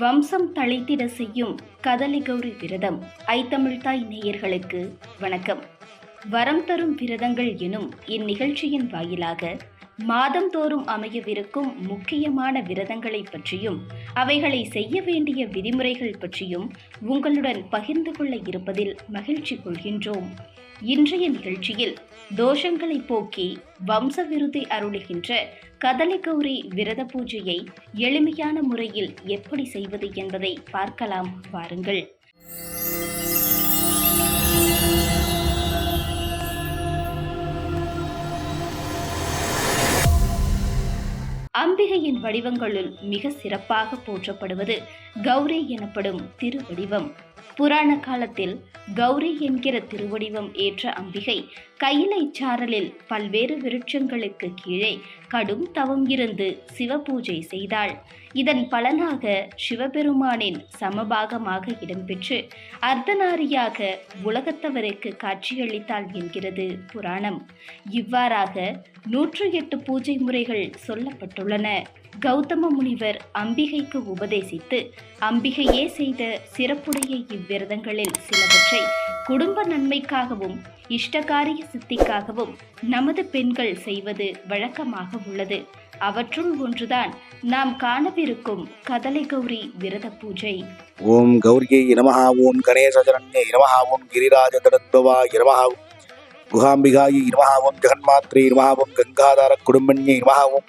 வம்சம் தழைத்திட செய்யும் கதலி கௌரி விரதம் ஐத்தமிழ்தாய் நேயர்களுக்கு வணக்கம். வரம் தரும் விரதங்கள் எனும் இந்நிகழ்ச்சியின் வாயிலாக மாதந்தோறும் அமையவிருக்கும் முக்கியமான விரதங்களை பற்றியும் அவைகளை செய்ய வேண்டிய விதிமுறைகள் பற்றியும் உங்களுடன் பகிர்ந்து கொள்ள இருப்பதில் மகிழ்ச்சி கொள்கின்றோம். இன்றைய நிகழ்ச்சியில் தோஷங்களை போக்கி வம்ச விருதி அருளுகின்ற கதலி கௌரி விரத பூஜையை எளிமையான முறையில் எப்படி செய்வது என்பதை பார்க்கலாம் வாருங்கள் அம்பிகையின் வடிவங்களுள் மிக சிறப்பாக போற்றப்படுவது கௌரி எனப்படும் திருவடிவம். புராண காலத்தில் கௌரி என்கிற திருவடிவம் ஏற்ற அம்பிகை கையிலை சாரலில் பல்வேறு விருட்சங்களுக்கு கீழே கடும் தவம் இருந்து சிவபூஜை செய்தாள். இதன் பலனாக சிவபெருமானின் சமபாகமாக இடம்பெற்று அர்த்தநாரியாக உலகத்தவருக்கு காட்சியளித்தாள் என்கிறது புராணம். இவ்வாறாக நூற்று எட்டு பூஜை முறைகள் சொல்லப்பட்டுள்ளன. கௌதம முனிவர் அம்பிகைக்கு உபதேசித்து அம்பிகையே செய்த சிறப்புடைய இவ்விரதங்களில் சிலவற்றை குடும்ப நன்மைக்காகவும் இஷ்டகாரிய சித்திக்காகவும் நமது பெண்கள் செய்வது வழக்கமாக உள்ளது. அவற்றுள் ஒன்றுதான் நாம் காணவிருக்கும் கதலை கௌரி விரத பூஜை. ஓம் கௌரியை நமஹ ஓம் கணேசரண்யே நமஹ ஓம் கிரிராஜதரத்பவாய நமஹ ஓம் குஹாம்பிகாயை நமஹ ஓம் ஓம் கங்காதார குடும்பன்யே நமஹ ஓம்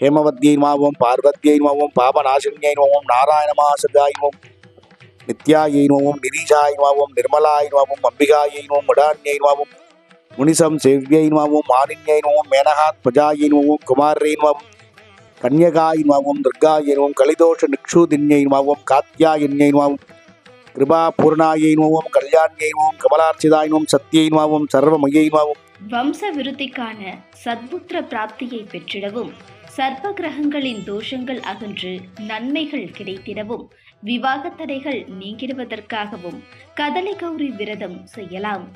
ஹேமவத்யை நம ஓம் பார்வத்யை நம ஓம் பாபநாசின்யை நம ஓம் நித்யாயை நம நிரீஷாய் நம நிர்மலாய் நம அம்பிகாயை நம மடான்யை நம முனிசம் செவ்யை நம மேனகாத் பிரஜாயை நம கன்யகாயின்வாவும் குமாரை கலிதோஷ நிக்ஷூதின்யை நம கிருபா பூர்ணாயை நம ஓம் கல்யாண்யை நம வம்ச விருத்திக்கான சத்புத்திர பிராப்தியை பெற்றிடவும். சர்ப்ப கிரகங்களின் தோஷங்கள் அகன்று நன்மைகள் கிடைத்திடவும் விவாக தடைகள் நீங்கிடுவதற்காகவும் கதலி கௌரி விரதம் செய்யலாம்.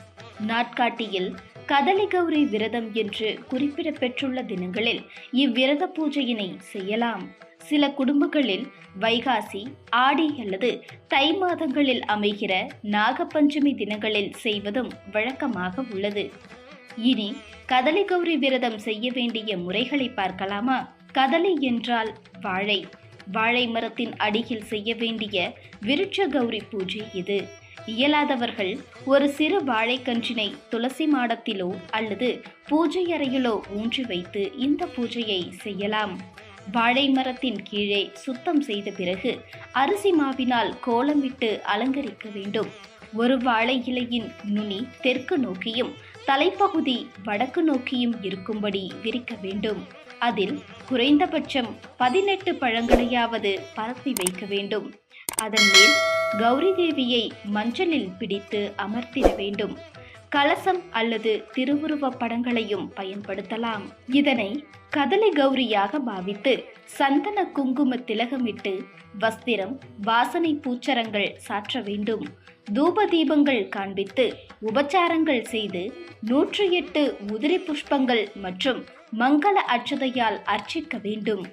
நாட்காட்டியில் கதலி கௌரி விரதம் என்று குறிப்பிடப்பெற்றுள்ள தினங்களில் இவ்விரத பூஜையினை செய்யலாம். சில குடும்பங்களில் வைகாசி ஆடி அல்லது தை மாதங்களில் அமைகிற நாகப்பஞ்சமி தினங்களில் செய்வதும் வழக்கமாக உள்ளது. இனி கதலை கௌரி விரதம் செய்ய வேண்டிய முறைகளை பார்க்கலாமா? கதலை என்றால் வாழை. வாழை மரத்தின் அடியில் செய்ய வேண்டிய விருட்ச கௌரி பூஜை இது. இயலாதவர்கள் ஒரு சிறு வாழைக்கன்றினை துளசி மாடத்திலோ அல்லது பூஜை அறையிலோ ஊன்றி வைத்து இந்த பூஜையை செய்யலாம். வாழை மரத்தின் கீழே சுத்தம் செய்த பிறகு அரிசி மாவினால் கோலமிட்டு அலங்கரிக்க வேண்டும். ஒரு வாழை இலையின் நுனி தெற்கு நோக்கியும் தலைப்பகுதி வடக்கு நோக்கியும் இருக்கும்படி விரிக்க வேண்டும். அதில் குறைந்தபட்சம் பதினெட்டு பழங்களையாவது பரப்பி வைக்க வேண்டும். அதன் மேல் கௌரி தேவியை மஞ்சளில் பிடித்து அமர்த்திட வேண்டும். கலசம் அல்லது திருவுருவ படங்களையும் பயன்படுத்தலாம். இதனை கதலை கௌரியாக பாவித்து சந்தன குங்கும திலகமிட்டு வஸ்திரம் வாசனை பூச்சரங்கள் சாற்ற வேண்டும். தூப தீபங்கள் காண்பித்து உபச்சாரங்கள் செய்து நூற்றி எட்டு உதிரி புஷ்பங்கள் மற்றும் மங்கள அச்சதையால் அர்ச்சிக்க வேண்டும்.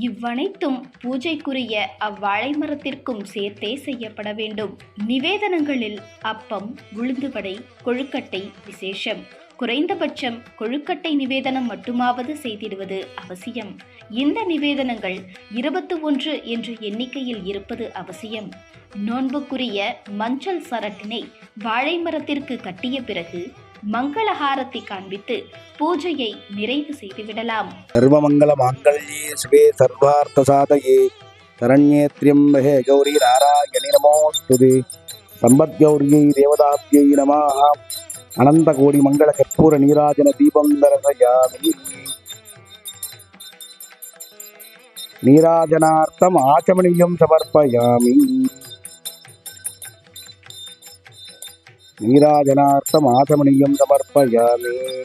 இவ்வனைத்தும் பூஜைக்குரிய அவ்வாழை மரத்திற்கும் சேர்த்தே செய்யப்பட வேண்டும். நிவேதனங்களில் அப்பம் உளுந்துவடை கொழுக்கட்டை விசேஷம். குறைந்தபட்சம் கொழுக்கட்டை நிவேதனம் மட்டுமாவது செய்திடுவது அவசியம். இந்த நிவேதனங்கள் இருபத்தி ஒன்று என்ற எண்ணிக்கையில் இருப்பது அவசியம். நோன்புக்குரிய மஞ்சள் சரட்டினை வாழை மரத்திற்கு கட்டிய பிறகு மங்களஹாரத்தை காண்பித்து பூஜையை நிறைவு செய்துவிடலாம். சர்வமங்கல மாங்கல்யே சிவே சர்வார்த்த சாதயே சரண்யே திரியம்பகே கௌரி நாராயணி நமோஸ்துதி. சம்பத் கௌரியை தேவதாபியை நமாக அனந்த கோடி மங்கள கற்பூர நீராஜன தீபம் தரசயாமி. நீராஜனார்த்தம் ஆச்சமணியம் சமர்ப்பயாமி. நீராஜனார்த்தம் ஆசமணியம் சமர்ப்பயாமி.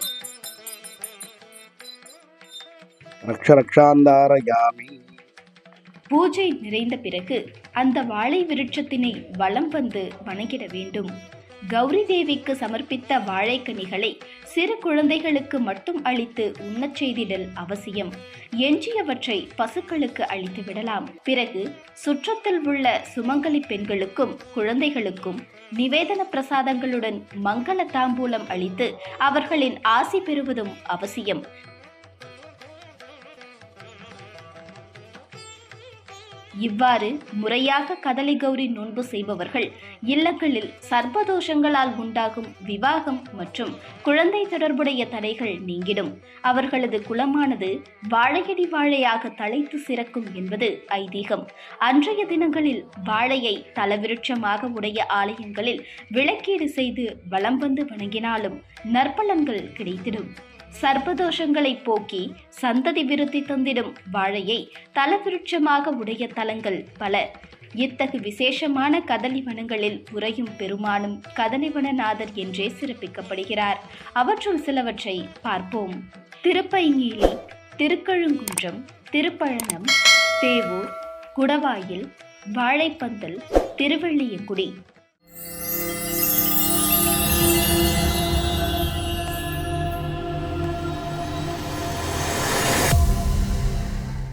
ரக்ஷ பூஜை நிறைந்த பிறகு அந்த வாழை விருட்சத்தினை வலம் வந்து வணங்கிட வேண்டும். கௌரி தேவிக்கு சமர்ப்பித்த வாழைக்கனிகளை சிறு குழந்தைகளுக்கு மட்டும் அளித்து உண்ணச் செய்திடல் அவசியம். எஞ்சியவற்றை பசுக்களுக்கு அளித்து விடலாம். பிறகு சுற்றத்தில் உள்ள சுமங்கலி பெண்களுக்கும் குழந்தைகளுக்கும் நிவேதன பிரசாதங்களுடன் மங்கள தாம்பூலம் அளித்து அவர்களின் ஆசி பெறுவதும் அவசியம். இவ்வாறு முறையாக கதலி கௌரி நோன்பு செய்பவர்கள் இல்லங்களில் சர்ப்பதோஷங்களால் உண்டாகும் விவாகம் மற்றும் குழந்தை தொடர்புடைய தடைகள் நீங்கிடும். அவர்களது குலமானது வாழையடி வாழையாக தலைத்து சிறக்கும் என்பது ஐதீகம். அன்றைய தினங்களில் வாழையை தலவிருட்சமாக உடைய ஆலயங்களில் விளக்கீடு செய்து வலம் வந்து வணங்கினாலும் நற்பலன்கள் கிடைத்திடும். சர்ப்பதோஷங்களை போக்கி சந்ததி விருத்தி தந்திடும் வாழையை தலவிருட்சமாக உடைய தலங்கள் பல. இத்தகு விசேஷமான கதலிவனங்களில் உறையும் பெருமானும் கதலிவனநாதர் என்றே சிறப்பிக்கப்படுகிறார். அவற்றுள் சிலவற்றை பார்ப்போம். திருப்பைங்கீழி திருக்கழுங்குன்றம் திருப்பழனம் தேவூர் குடவாயில் வாழைப்பந்தல் திருவள்ளியங்குடி.